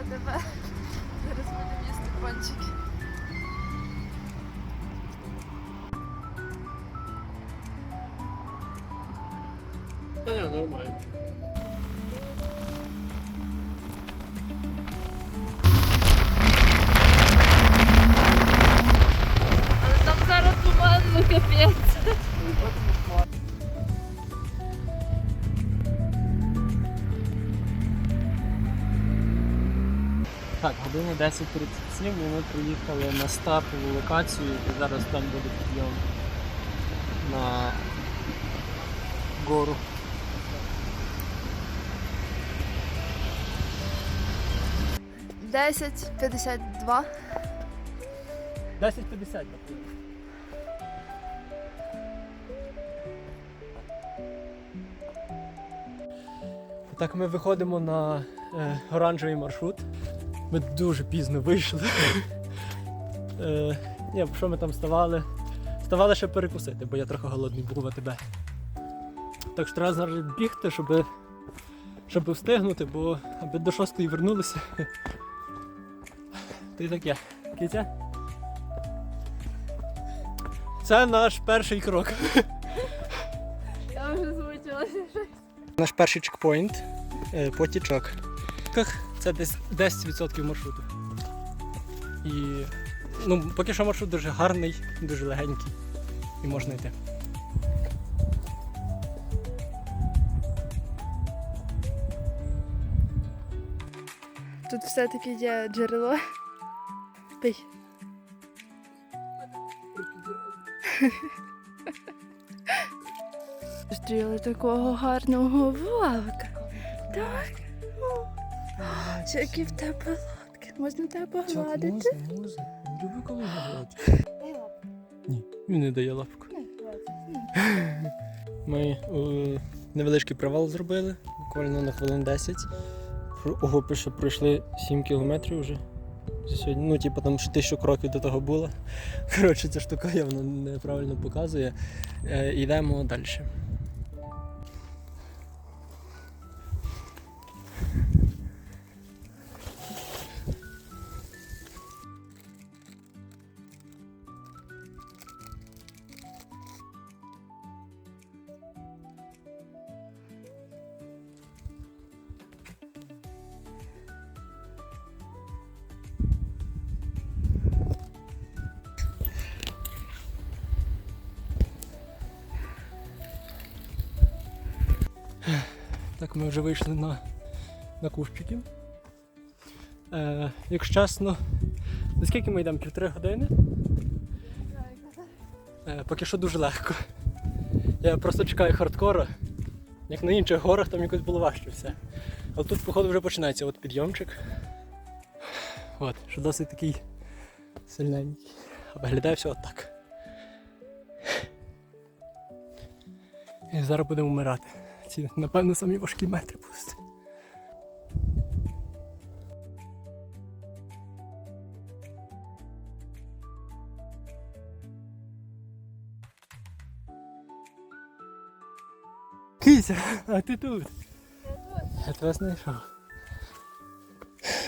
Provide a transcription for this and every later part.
а тебе зараз будемо їсти пончики. Та ні, Так, година 10.37 і ми приїхали на стартову локацію і зараз там буде підйом на гору. Десять п'ятдесят два. 10.50 напевно. Так, ми виходимо на е, оранжевий маршрут. Ми дуже пізно вийшли. е, ні, що ми там ставали? Ставали ще перекусити, бо я трохи голодний був в АТБ. Так що треба зараз бігти, щоб, щоб встигнути, бо аби до шостої вернулися. Ти таке. Кітя? Це наш перший крок. Я вже змучилася. Наш перший чекпоінт е, потічок. Це десь 10% маршруту. І ну, поки що маршрут дуже гарний, дуже легенький і можна йти. Тут все-таки є джерело. Пий. Зустріли такого гарного вовка. Так. Які в тебе лапки. Можна тебе погладити? Люблю коли гладять. Ні, він не дає лапку. Ми е, невеличкий привал зробили, буквально на хвилин 10. Про- Ого, пише, пройшли 7 кілометрів вже. За сьогодні. Ну, типу, там ще тисячу кроків до того було. Коротше, ця штука явно неправильно показує. Е, йдемо далі. Так, ми вже вийшли на, на кущики. Е, якщо чесно, наскільки ми йдемо? Півтори години? Е, поки що дуже легко. Я просто чекаю хардкора. Як на інших горах, там якось було важче все. Але тут, походу, вже починається от підйомчик. От, що досить такий сильненький. А виглядає все отак. І зараз будемо вмирати. Ці, напевно, самі важкі метри будуть. Кися, а ти тут? Я тебе знайшов.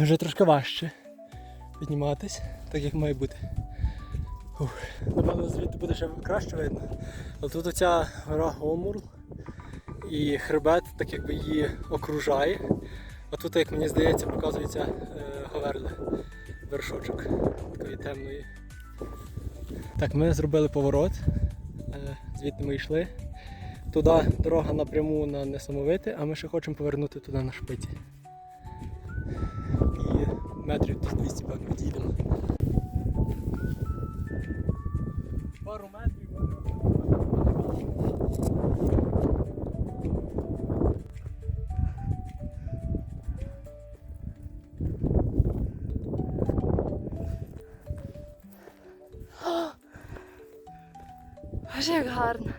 Вже трошки важче підніматись, так як має бути. Напевно, звідти буде ще краще видно. Але тут оця гора Гомурл і хребет так якби її окружає. А тут, як мені здається, показується е, Говерле, вершочок такої темної. Так, ми зробили поворот, е, звідти ми йшли. Туди дорога напряму на несамовите, а ми ще хочемо повернути туди на шпиці. І метрів десь 200 певно відійдемо. Боже, як гарно.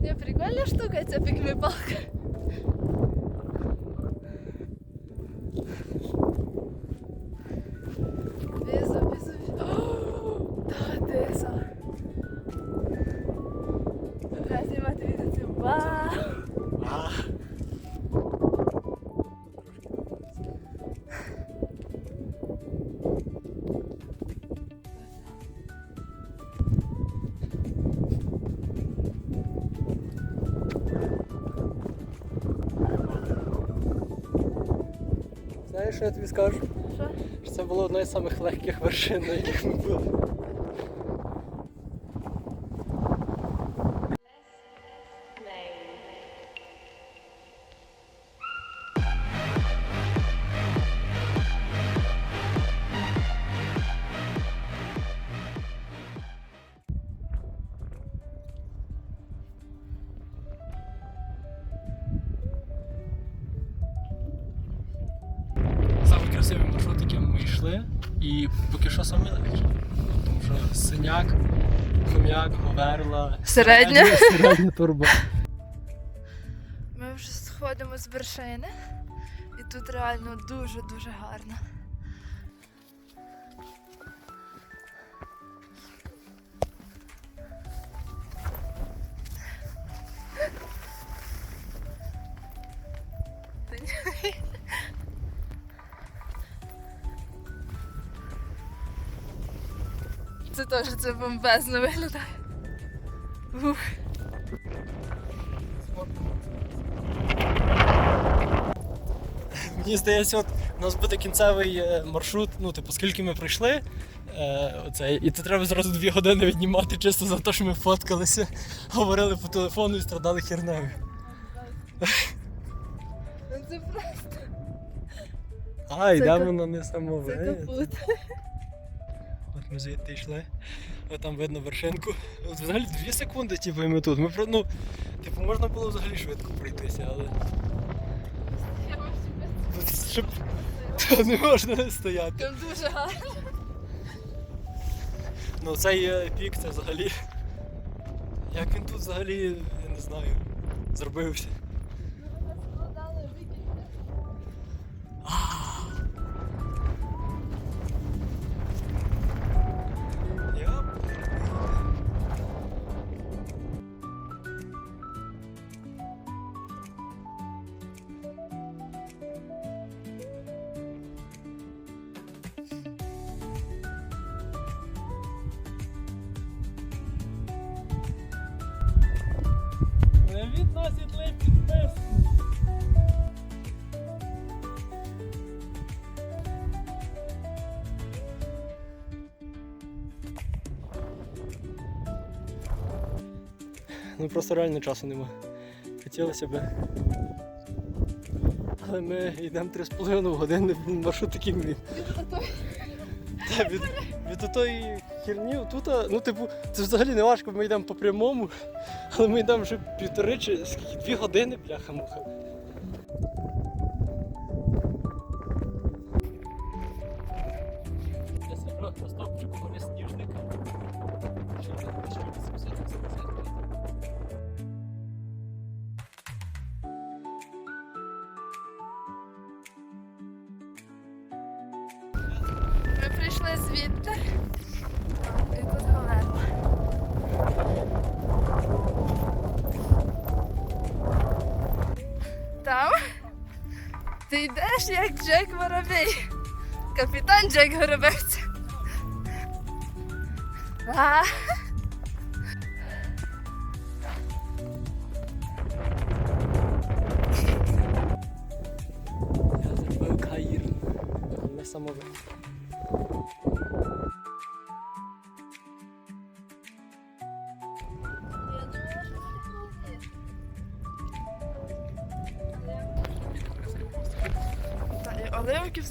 Не, прикольна штука ця пікмі-палка. Що я тобі скажу? Що? Що це було одне з самих легких вершин, на яких ми були. Яким і поки що саме легше. Тому що синяк, хом'як, говерла, Середня. середня турба. Ми вже сходимо з вершини, і тут реально дуже-дуже гарно. Це теж це бомбезно виглядає. Ух. Мені здається, от у нас буде кінцевий е, маршрут, ну, типу, скільки ми пройшли. Е, оцей, і це треба зразу дві години віднімати чисто за те, що ми фоткалися, говорили по телефону і страдали хернею. Це просто А, йдемо на несамове. капут. От ми звідти йшли. От там видно вершинку. От взагалі дві секунди, типу, і ми тут. Ми ну, типу, можна було взагалі швидко пройтися, але. Тут щоб то не можна не стояти. Там дуже гарно. Ну цей е, пік це взагалі. Як він тут взагалі, я не знаю, зробився. Ну просто реально часу нема. Хотілося б. Але ми йдемо 3,5 години, маршрут такий мій. Та, від, від отої херні тут, ну типу, це взагалі не важко, ми йдемо по прямому, але ми йдемо вже півтори чи скільки, дві години, бляха-муха. Звідти. І тут Галерма. Там ти йдеш як Джек Воробей. Капітан Джек Горобець. Я зробив Каїр. Не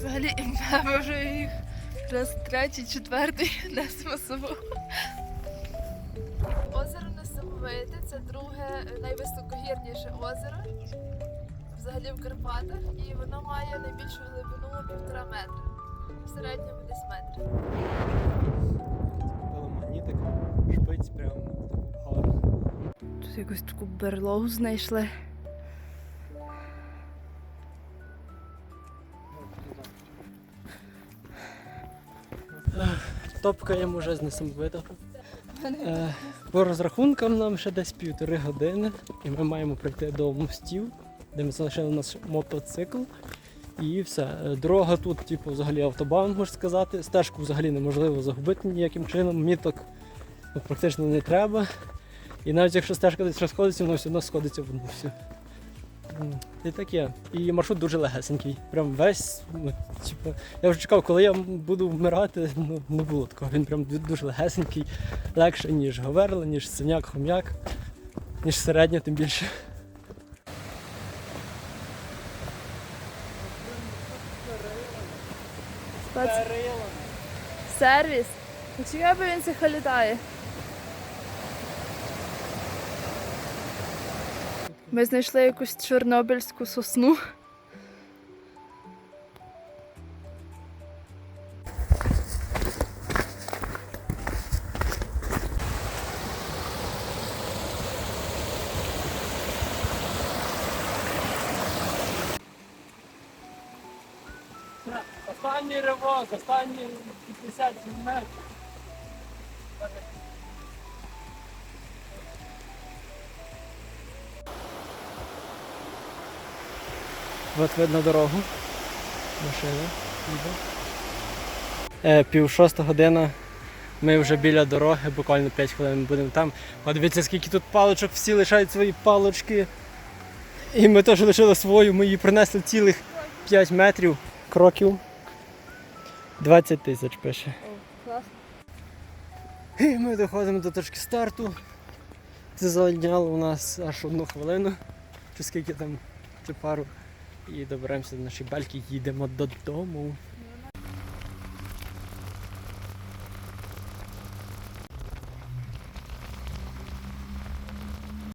взагалі ми вже їх раз третій, четвертий несемо з собою. Озеро Несамовите це друге найвисокогірніше озеро взагалі в Карпатах, і воно має найбільшу глибину півтора метра. В середньому десь метр. Купили магнітик, шпиць прямо типу, в горах. Тут якусь таку берлогу знайшли. Топкаємо вже з несамовитого. Е, По розрахункам нам ще десь півтори години, і ми маємо прийти до мостів, де ми залишили наш мотоцикл. І все. Е, Дорога тут, типу, взагалі автобан, можна сказати. Стежку взагалі неможливо загубити ніяким чином. Міток ну, практично не треба. І навіть якщо стежка десь розходиться, воно все одно сходиться в одну всю. І таке. І маршрут дуже легесенький. Прям весь. ну, Типу, я вже чекав, коли я буду вмирати, ну не було такого. Він прям дуже легесенький, легше, ніж Говерла, ніж синяк, хом'як, ніж середня, тим більше. Сервіс. Ну, Чекай, бо він цих літає. Ми знайшли якусь чорнобильську сосну. Останній ривок, останні 50 метрів. От видно дорогу. Машина. Е, пів шоста година. Ми вже біля дороги, буквально 5 хвилин будемо там. От дивіться, скільки тут паличок, всі лишають свої палочки. І ми теж лишили свою, ми її принесли цілих 5 метрів кроків. 20 тисяч пише. І ми доходимо до точки старту. Це зайняло у нас аж одну хвилину, чи скільки там, чи пару. І доберемося до нашої бальки, їдемо додому.